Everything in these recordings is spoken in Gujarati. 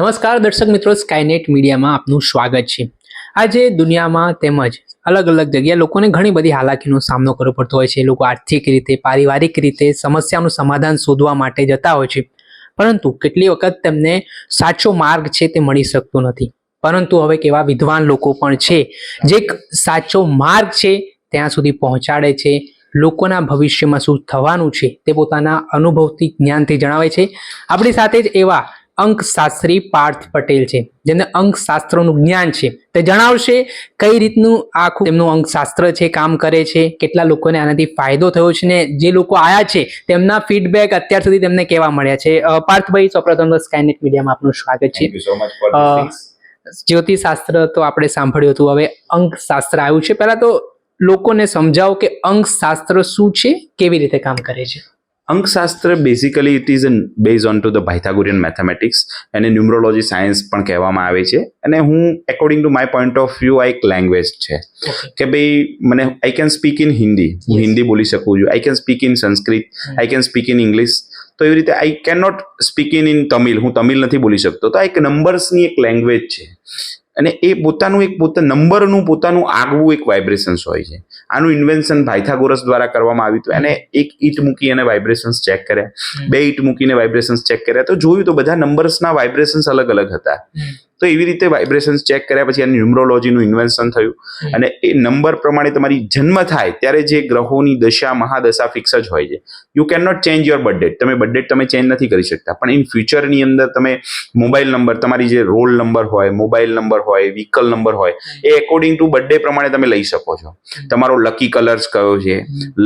નમસ્કાર દર્શક મિત્રો સ્કાયનેટ મીડિયામાં આપનું સ્વાગત છે. આજે દુનિયામાં તેમજ અલગ અલગ જગ્યાએ લોકોને ઘણી બધી હાલાકીનો સામનો કરવો પડતો હોય છે. લોકો આર્થિક રીતે, પારિવારિક રીતે સમસ્યાનું સમાધાન શોધવા માટે જતા હોય છે. પરંતુ કેટલી વખત તેમને સાચો માર્ગ છે તે મળી શકતો નથી. પરંતુ હવે કેવા વિદ્વાન લોકો પણ છે. જે સાચો માર્ગ છે ત્યાં સુધી પહોંચાડે છે. લોકોના ભવિષ્યમાં શું થવાનું છે તે પોતાના અનુભવથી જ્ઞાનથી જણાવે છે. આપણી સાથે જ એવા અંકશાસ્ત્રી પાર્થ પટેલ છે જેમને અંકશાસ્ત્રનું જ્ઞાન છે. તે જણાવશે કઈ રીતનું આખું તેમનું અંકશાસ્ત્ર છે કામ કરે છે કેટલા લોકોને આનાથી ફાયદો થયો છે ને જે લોકો આયા છે તેમના ફીડબેક અત્યાર સુધી તેમને કેવા મળ્યા છે. પાર્થભાઈ સૌપ્રથમ સ્કાયનેટ મીડિયામાં આપનું સ્વાગત છે. જ્યોતિશાસ્ત્ર તો આપણે સાંભળ્યું હતું. હવે અંકશાસ્ત્ર આવ્યું છે. પહેલા તો લોકોને સમજાવો કે અંકશાસ્ત્ર શું છે? કેવી રીતે કામ કરે છે? અંકશાસ્ત્ર basically it is base on to the Pythagorean mathematics અને ન્યુમરોલોજી સાયન્સ પણ કહેવામાં આવે છે. અને હું according to my point of view આ એક લેંગ્વેજ છે. કે ભાઈ મને I can speak in Hindi હું હિન્દી બોલી શકું છું. I can speak in Sanskrit I can speak in English તો એવી રીતે I can not speak in in Tamil હું તમિલ નથી બોલી શકતો. તો આ એક નંબર્સની એક લેંગ્વેજ છે. અને એ પોતાનું એક પોતા નંબરનું પોતાનું આગવું એક વાઇબ્રેશન્સ હોય છે. આનું ઇન્વેન્શન ભાઈથાગોરસ દ્વારા કરવામાં આવ્યું હતું. એને એક ઈટ મૂકી અને વાઇબ્રેશન્સ ચેક કર્યા. બે ઈટ મૂકીને વાઇબ્રેશન્સ ચેક કર્યા. તો જોયું તો બધા નંબર્સના વાઇબ્રેશન્સ અલગ અલગ હતા. તો એવી રીતે વાઇબ્રેશન્સ ચેક કર્યા પછી એની ન્યુમરોલોજીનું ઇન્વેન્શન થયું. અને એ નંબર પ્રમાણે તમારી જન્મ થાય ત્યારે જે ગ્રહોની દશા મહાદશા ફિક્સ જ હોય છે. You can not change your birth date તમે બર્થડેટ તમે ચેન્જ નથી કરી શકતા. પણ ઇન ફ્યુચરની અંદર તમે મોબાઈલ નંબર તમારી જે રોલ નંબર હોય મોબાઈલ નંબર હોય વ્હીકલ નંબર હોય એ એકોર્ડિંગ ટુ બર્થડે પ્રમાણે તમે લઈ શકો છો. તમારો લકી કલર્સ કયો છે?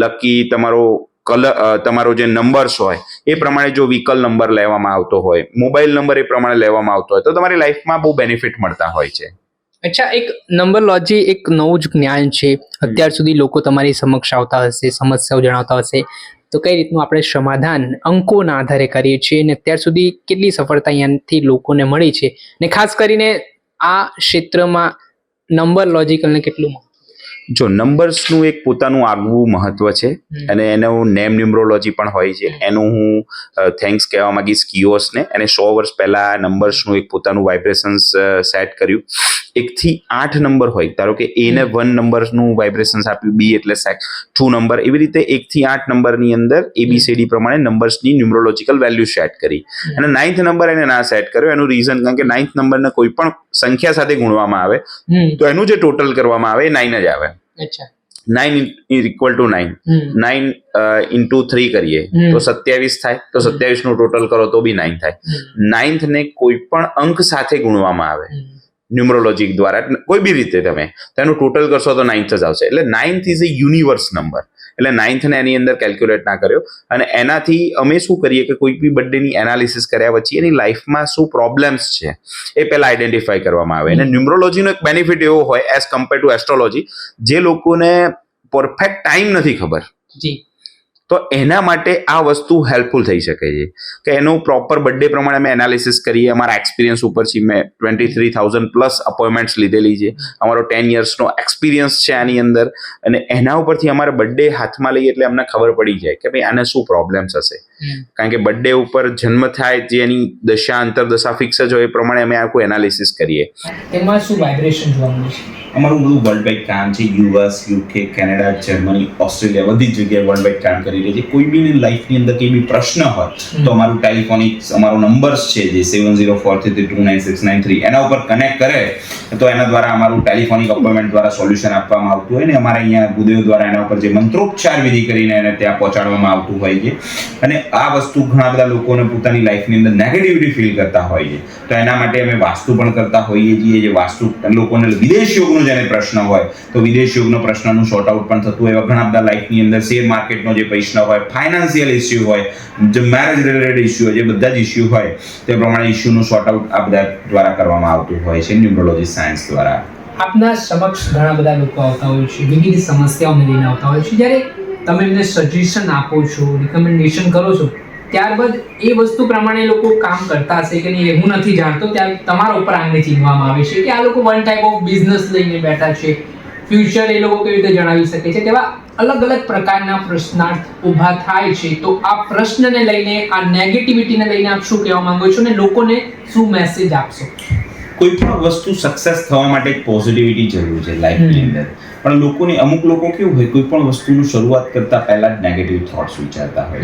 લકી તમારો કલર તમારો જે નંબર્સ હોય એ પ્રમાણે જો વ્હીકલ નંબર લેવામાં આવતો હોય મોબાઈલ નંબર એ પ્રમાણે લેવામાં આવતો હોય તો તમારી લાઈફમાં બહુ બેનિફિટ મળતા હોય છે. અચ્છા એક નંબરલોજી એક નવું જ જ્ઞાન છે. અત્યાર સુધી લોકો તમારી સમક્ષ આવતા હશે સમસ્યાઓ જણાવતા હશે. તો કઈ રીતનું આપણે સમાધાન અંકોના આધારે કરીએ છીએ અને અત્યાર સુધી કેટલી સફળતા અહીંયાથી લોકોને મળી છે? ને ખાસ કરીને આ ક્ષેત્રમાં નંબર લોજિકલને કેટલું જો નંબર્સનું એક પોતાનું આગવું મહત્વ છે અને એનું નેમ ન્યુમરોલોજી પણ હોય છે. એનું હું થેન્ક્સ કહેવા માંગીશ કિયોસને. અને સો વર્ષ પહેલા નંબર્સનું એક પોતાનું વાઇબ્રેશન્સ સેટ કર્યું. એકથી આઠ નંબર હોય. ધારો કે એને વન નંબરનું વાઇબ્રેશન્સ આપ્યું બી એટલે ટુ નંબર એવી રીતે એકથી આઠ નંબરની અંદર એબીસીડી પ્રમાણે નંબર્સની ન્યુમરોલોજીકલ વેલ્યુ સેટ કરી. અને નાઇન્થ નંબર એને ના સેટ કર્યો. એનું રીઝન કારણ કે નાઇન્થ નંબરને કોઈ પણ સંખ્યા સાથે ગુણવામાં આવે તો એનું જે ટોટલ કરવામાં આવે એ નાઇન જ આવે. અચ્છા. Nine equal to nine nine into three કરીએ તો સત્યાવીસ થાય. તો સત્યાવીસનું ટોટલ કરો તો બી નાઇન થાય. નાઇન્થ ને કોઈ પણ અંક સાથે ગુણવામાં આવે. ન્યુમરોલોજી દ્વારા કોઈ બી રીતે તમે તેનું ટોટલ કરશો તો નાઇન્થ જ આવશે. એટલે ninth is a universe number એટલે નાઇન્થને એની અંદર કેલ્ક્યુલેટ ના કર્યો. અને એનાથી અમે શું કરીએ કે કોઈ બી બર્થડેની એનાલિસિસ કર્યા પછી એની લાઈફમાં શું પ્રોબ્લેમ્સ છે એ પહેલાં આઈડેન્ટિફાઈ કરવામાં આવે. અને ન્યુમરોલોજીનો એક બેનિફિટ એવો હોય એઝ કમ્પેર ટુ એસ્ટ્રોલોજી જે લોકોને પરફેક્ટ ટાઈમ નથી ખબર. જી. તો એના માટે આ વસ્તુ હેલ્પફુલ થઈ શકે છે. કે એનું પ્રોપર બર્થડે પ્રમાણે અમે એનાલિસિસ કરીએ. અમારા એક્સપિરિયન્સ ઉપરથી મેં twenty three thousand plus appointments લીધેલી છે. અમારો ટેન યર્સનો એક્સપિરિયન્સ છે આની અંદર. અને એના ઉપરથી અમારે બર્થડે હાથમાં લઈએ એટલે અમને ખબર પડી જાય કે ભાઈ આને શું પ્રોબ્લેમ્સ હશે. કારણ કે બર્થડે ઉપર જન્મ થાય જે એની દશા અંતરદશા ફિક્સ જ હોય એ પ્રમાણે અમે આખું એનાલિસિસ કરીએ. એમાં શું વાઇબ્રેશન જોવા મળે છે? અમારું બધું વર્લ્ડ વાઇડ કામ છે. US UK Canada Germany Australia બધી જ જગ્યાએ વર્લ્ડ વાઇડ કામ કરી રહી છે. કોઈ બી લાઈફની અંદર કંઈ બી પ્રશ્ન હોય તો અમારું ટેલિફોનિક અમારો નંબર્સ છે જે seven zero four three two nine six nine three એના ઉપર કનેક્ટ કરે તો એના દ્વારા અમારું ટેલિફોનિક અપોઇન્ટમેન્ટ દ્વારા સોલ્યુશન આપવામાં આવતું હોય ને અમારે અહીંયા ગુદેવ દ્વારા એના ઉપર જે મંત્રોપચાર વિધિ કરીને એને ત્યાં પહોંચાડવામાં આવતું હોય છે. અને આ વસ્તુ ઘણા બધા લોકોને પોતાની લાઈફની અંદર નેગેટિવિટી ફીલ કરતા હોય છે. તો એના માટે અમે વાસ્તુ પણ કરતા હોઈએ છીએ. જે વાસ્તુ લોકોને વિદેશ યોગનો જેને પ્રશ્ન હોય, તો વિદેશ યોગનો પ્રશ્નનું શોર્ટ આઉટ પણ થતું હોય. એવા ઘણા બધા લાઈફની અંદર શેર માર્કેટનો જે પ્રશ્ન હોય ફાઇનાન્શિયલ ઇસ્યુ હોય, જે મેરેજ રિલેટેડ ઇસ્યુ હોય, જે બધા જ ઇસ્યુ હોય, તે પ્રમાણે ઇસ્યુનું શોર્ટ આઉટ આ બધા દ્વારા કરવામાં આવતું હોય છે ન્યુમરોલોજી સાયન્સ દ્વારા. આપના સમક્ષ ઘણા બધા લોકો આવતા હોય છે. વિવિધ સમસ્યાઓને લઈને આવતા હોય છે. જ્યારે તમે એમને સજેશન આપો છો રિકમેન્ડેશન કરો છો, ત્યારબાદ એ વસ્તુ પ્રમાણે લોકો કામ કરતા હશે કે નહીં હું નથી જાણતો ત્યાં તમારા ઉપર આંગણે ચીંધવામાં આવે છે કે આ લોકો વન ટાઈપ ઓફ બિઝનેસ લઈને બેઠા છે. ફ્યુચર એ લોકો કેવી રીતે જણાવી શકે છે? તેવા અલગ અલગ પ્રકારના પ્રશ્નાર્થ ઊભા થાય છે. તો આ પ્રશ્નને લઈને, આ નેગેટિવિટીને લઈને આપ શું કહેવા માંગો છો અને લોકોને શું મેસેજ આપશો? કોઈ પણ વસ્તુ સક્સેસ થવા માટે પોઝિટિવિટી જરૂર છે લાઈફની અંદર. પણ લોકોને અમુક લોકો કેવું હોય કોઈ પણ વસ્તુનું શરૂઆત કરતા પહેલા જ નેગેટિવ થોટ્સ વિચારતા હોય.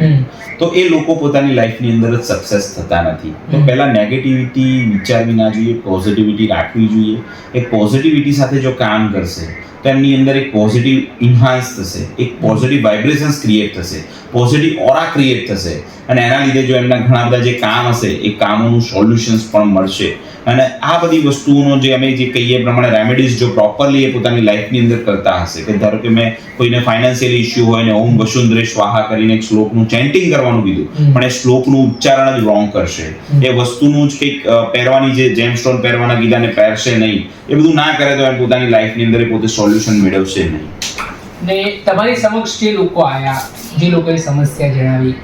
તો એ લોકો પોતાની લાઈફની અંદર જ સક્સેસ થતા નથી. તો. પહેલા નેગેટિવિટી વિચારવી ના જોઈએ પોઝિટિવિટી રાખવી જોઈએ. એ પોઝિટિવિટી સાથે જો કામ કરશે તો એમની અંદર એક પોઝિટિવ ઇન્હાન્સ થશે એક પોઝિટિવ વાઇબ્રેશન્સ ક્રિએટ થશે પોઝિટિવ ઓરા ક્રિએટ થશે. અને એના લીધે જો એમના ઘણા બધા જે કામ હશે એ કામોનું સોલ્યુશન્સ પણ મળશે. અને આ બધી વસ્તુઓનો જે અમે જે કહીએ પ્રમાણે રેમેડીઝ જો પ્રોપરલી એ પોતાની લાઈફની અંદર કરતા હશે કે ધારો કે મેં કોઈને ફાઇનાન્શિયલ ઇશ્યુ હોય ને ઓમ વસુંધરે સ્વાહા કરીને એક શ્લોકનું ચેન્ટિંગ કરવાનું કીધું પણ એ શ્લોકનું ઉચ્ચારણ જ રોંગ કરશે. એ વસ્તુનું જ કંઈક પહેરવાની જે જેમ સ્ટોન પહેરવાના કીધા ને પહેરશે નહીં એ બધું ના કરે તો એમ પોતાની લાઈફની અંદર એ પોતે સોલ્યુશન મેળવશે નહીં. ને તમારી સમક્ષ જે લોકો આવ્યા જે લોકોએ સમસ્યા જણાવી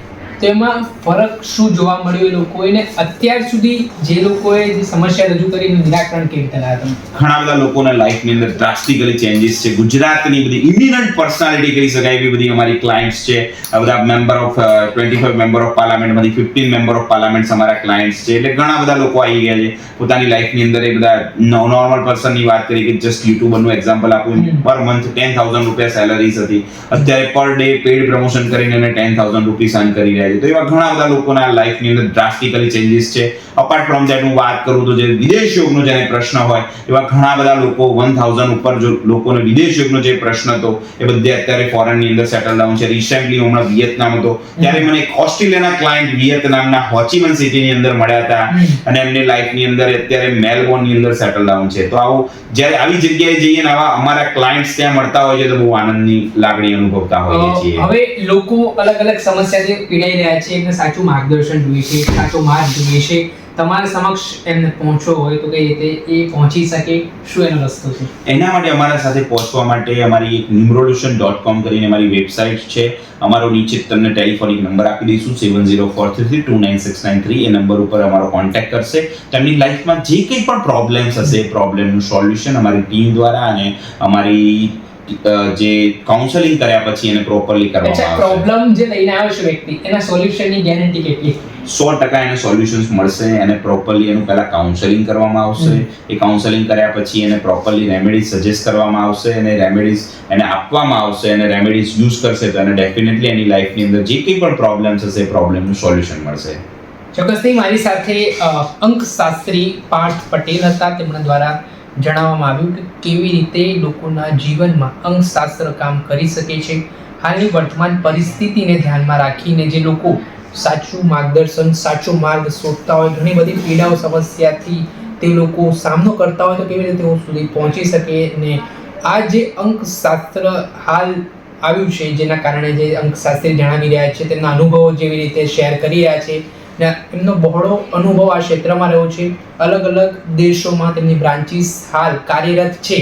તો એમાં ફરક શું જોવા મળ્યું એ લોકોએ અત્યાર સુધી જે લોકોએ જે સમસ્યા રજૂ કરી એનું નિરાકરણ કેવી રીતે લાવ્યા તમે? ઘણા બધા લોકોના લાઈફની અંદર ડ્રાસ્ટિકલી ચેન્જીસ છે. ગુજરાતની બધી ઇમિનન્ટ પર્સનાલિટી કહી શકાય એવી બધી અમારી ક્લાયન્ટ્સ છે. આ બધા member of twenty five member of પાર્લામેન્ટમાંથી fifteen member of parliament અમારા ક્લાયન્ટ્સ છે. એટલે ઘણા બધા લોકો આવી ગયા છે. પોતાની લાઈફની અંદર એ બધા નોર્મલ પર્સનની વાત કરી કે જસ્ટ યુટ્યુબરનું એક્ઝામ્પલ આપું. પર મંથ ટેન થાઉઝન્ડ રૂપિયા સેલરીઝ હતી. અત્યારે પર ડે પેડ પ્રમોશન કરીને એને ટેન થાઉઝન્ડ રૂપીસ અર્ન કરી રહ્યા છે. તો એવા ઘણા બધા લોકોના લાઈફની અંદર ડ્રાસ્ટિકલી ચેન્જીસ છે. અપાર્ટ ફ્રોમ દેટ હું વાત કરું તો જે વિદેશ યોગનો જેને પ્રશ્ન હોય એવા ઘણા બધા લોકો વન થાઉઝન્ડ ઉપર જો લોકોને વિદેશ યોગનો જે પ્રશ્ન હતો એ બધે અત્યારે ફોરેનની અંદર સેટલ ડાઉન છે. રિસેન્ટલી હમણાં વિયેતનામ હતો. ત્યારે મને એક ઓસ્ટ્રેલિયાના ક્લાયન્ટ વિયેતનામના હોચીમન સિટીની અંદર મળ્યા હતા. અને એમની લાઈફની અંદર અત્યારે મેલબોર્નની અંદર સેટલ ડાઉન છે. તો આવું જ્યારે આવી જગ્યાએ જઈએ ને આવા અમારા ક્લાયન્ટ્સ ત્યાં મળતા હોય છે તો બહુ આનંદની લાગણી અનુભવતા હોઈએ છીએ. હવે લોકો અલગ અલગ સમસ્યાથી પીડાઈ રહ્યા છે, એમને સાચું માર્ગદર્શન જોઈએ છે, સાચો માર્ગ જોઈએ છે. તમારા સમક્ષ એમને પહોંચવો હોય તો કઈ રીતે એ પહોંચી શકે, શું એનો રસ્તો છે? એના માટે અમારા સાથે પહોંચવા માટે અમારી એક નિમ્રોલ્યુશન ડોટ કોમ કરીને અમારી વેબસાઇટ છે. અમારો નીચે તમને ટેલિફોનિક નંબર આપી દઈશું seven zero four three two nine six nine three એ નંબર ઉપર અમારો કોન્ટેક્ટ કરશે. તેમની લાઈફમાં જે કંઈ પણ પ્રોબ્લેમ્સ હશે, એ પ્રોબ્લેમનું સોલ્યુશન અમારી ટીમ દ્વારા અને અમારી જે કાઉન્સેલિંગ કર્યા પછી એને પ્રોપરલી કરવામાં આવશે. પ્રોબ્લેમ જે લઈને આવ્યો છે વ્યક્તિ એના સોલ્યુશનની ગેરંટી કેટલી? સો ટકા એને સોલ્યુશન્સ મળશે એને પ્રોપરલી એનું પહેલાં કાઉન્સેલિંગ કરવામાં આવશે. એ કાઉન્સેલિંગ કર્યા પછી એને પ્રોપરલી રેમેડીઝ સજેસ્ટ કરવામાં આવશે અને રેમેડીઝ એને આપવામાં આવશે અને રેમેડીઝ યુઝ કરશે તો એને ડેફિનેટલી એની લાઈફની અંદર જે કંઈ પણ પ્રોબ્લેમ્સ હશે એ પ્રોબ્લેમનું સોલ્યુશન મળશે. ચોક્કસથી મારી સાથે અંકશાસ્ત્રી પાર્થ પટેલ હતા તેમના દ્વારા જણાવવામાં આવ્યું કે કેવી રીતે લોકોના જીવનમાં અંકશાસ્ત્ર કામ કરી શકે છે. હાલની વર્તમાન પરિસ્થિતિને ધ્યાનમાં રાખીને જે લોકો સાચું માર્ગદર્શન, સાચો માર્ગ શોધતા હોય, ઘણી બધી પીડાઓ, સમસ્યાથી તે લોકો સામનો કરતા હોય તો કેવી રીતે તેઓ સુધી પહોંચી શકે ને આ જે અંકશાસ્ત્ર હાલ આવ્યું છે, જેના કારણે જે અંકશાસ્ત્રી જણાવી રહ્યા છે, તેમના અનુભવો જેવી રીતે શેર કરી રહ્યા છે ને એમનો બહોળો અનુભવ આ ક્ષેત્રમાં રહ્યો છે. અલગ અલગ દેશોમાં તેમની બ્રાન્ચીસ હાલ કાર્યરત છે.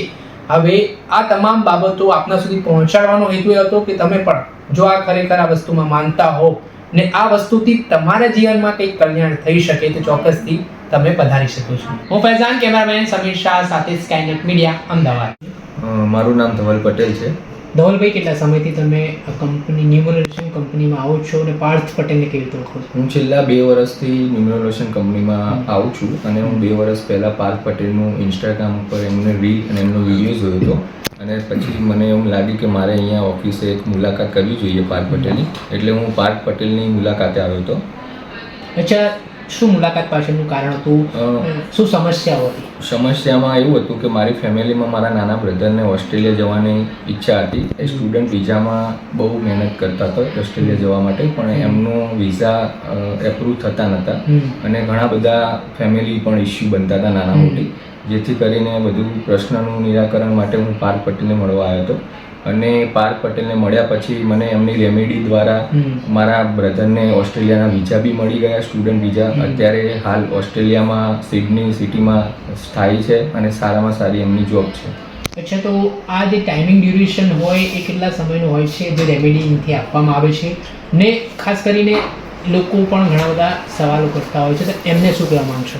હવે આ તમામ બાબતો આપના સુધી પહોંચાડવાનો હેતુ એ હતો કે તમે પણ જો આ ખરેખર આ વસ્તુમાં માનતા હો ને આ વસ્તુથી તમારા જીવનમાં કંઈક કલ્યાણ થઈ શકે તો ચોક્કસથી તમે પધારી શકો છો. હું ફૈઝાન, કેમેરામેન સમીર શાહ સાથે સ્કાયનેટ મીડિયા અમદાવાદ. મારું નામ ધવલ પટેલ છે. ધવલભાઈ કેટલા સમયથી તમે કંપની ન્યુમરેશન કંપનીમાં આવો છો અને પાર્થ પટેલને કેવી રીતે ઓળખો છો? હું છેલ્લા બે વર્ષથી ન્યુમરોલોશન કંપનીમાં આવું છું અને હું બે વર્ષ પહેલાં પાર્થ પટેલનું ઇન્સ્ટાગ્રામ ઉપર એમને રીલ અને એમનો વીડિયો જોયો હતો. અને પછી મને એમ લાગ્યું કે મારે અહીંયા ઓફિસે એક મુલાકાત કરવી જોઈએ પાર્થ પટેલની. એટલે હું પાર્થ પટેલની મુલાકાતે આવ્યો હતો. અચ્છા શું મુલાકાત પાછળનું કારણ હતું? શું સમસ્યાઓ હતી? સમસ્યામાં એવું હતું કે મારી ફેમિલીમાં મારા નાના બ્રધરને ઓસ્ટ્રેલિયા જવાની ઈચ્છા હતી. એ સ્ટુડન્ટ વિઝામાં બહુ મહેનત કરતા હતા ઓસ્ટ્રેલિયા જવા માટે પણ એમનું વિઝા એપ્રૂવ થતા નહોતા અને ઘણા બધા ફેમિલી પણ ઇસ્યુ બનતા હતા નાના મોટી. જેથી કરીને બધું પ્રશ્નનું નિરાકરણ માટે હું પાર્થ પટેલને મળવા આવ્યો હતો. અને પાર્થ પટેલને મળ્યા પછી મને એમની રેમેડી દ્વારા મારા બ્રધરને ઓસ્ટ્રેલિયાના વિઝા બી મળી ગયા સ્ટુડન્ટ વિઝા અત્યારે હાલ ઓસ્ટ્રેલિયામાં સિડની સિટીમાં સ્થાયી છે અને સારામાં સારી એમની જોબ છે. અચ્છા તો આ જે ટાઈમિંગ ડ્યુરેશન હોય એ કેટલા સમયનું હોય છે? જે રેમેડી અહીંથી આપવામાં આવે છે? ને ખાસ કરીને લોકો પણ ઘણા બધા સવાલો કરતા હોય છે તો એમને શું કહેવા માંગશો?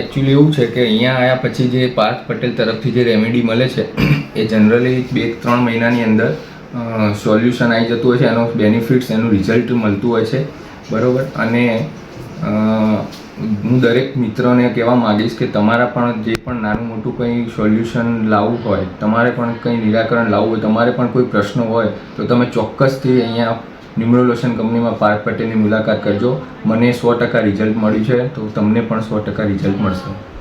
એકચ્યુઅલી એવું છે કે અહીંયા આવ્યા પછી જે પાર્થ પટેલ તરફથી જે રેમેડી મળે છે, એ જનરલી બે ત્રણ મહિનાની અંદર સોલ્યુશન આવી જતું હોય છે, એનો બેનિફિટ્સ એનું રિઝલ્ટ મળતું હોય છે. બરાબર? અને હું દરેક મિત્રોને કહેવા માગીશ કે તમારા પણ જે પણ નાનું મોટું કંઈ સોલ્યુશન લાવવું હોય, તમારે પણ કંઈ નિરાકરણ લાવવું હોય, તમારે પણ કોઈ પ્રશ્ન હોય, તો તમે ચોક્કસથી અહીંયા ન્યુમરોલોશન કંપનીમાં પાર્થ પટેલની મુલાકાત કરજો. મને સો ટકા રિઝલ્ટ મળ્યું છે, તો તમને પણ સો ટકા રિઝલ્ટ મળશે.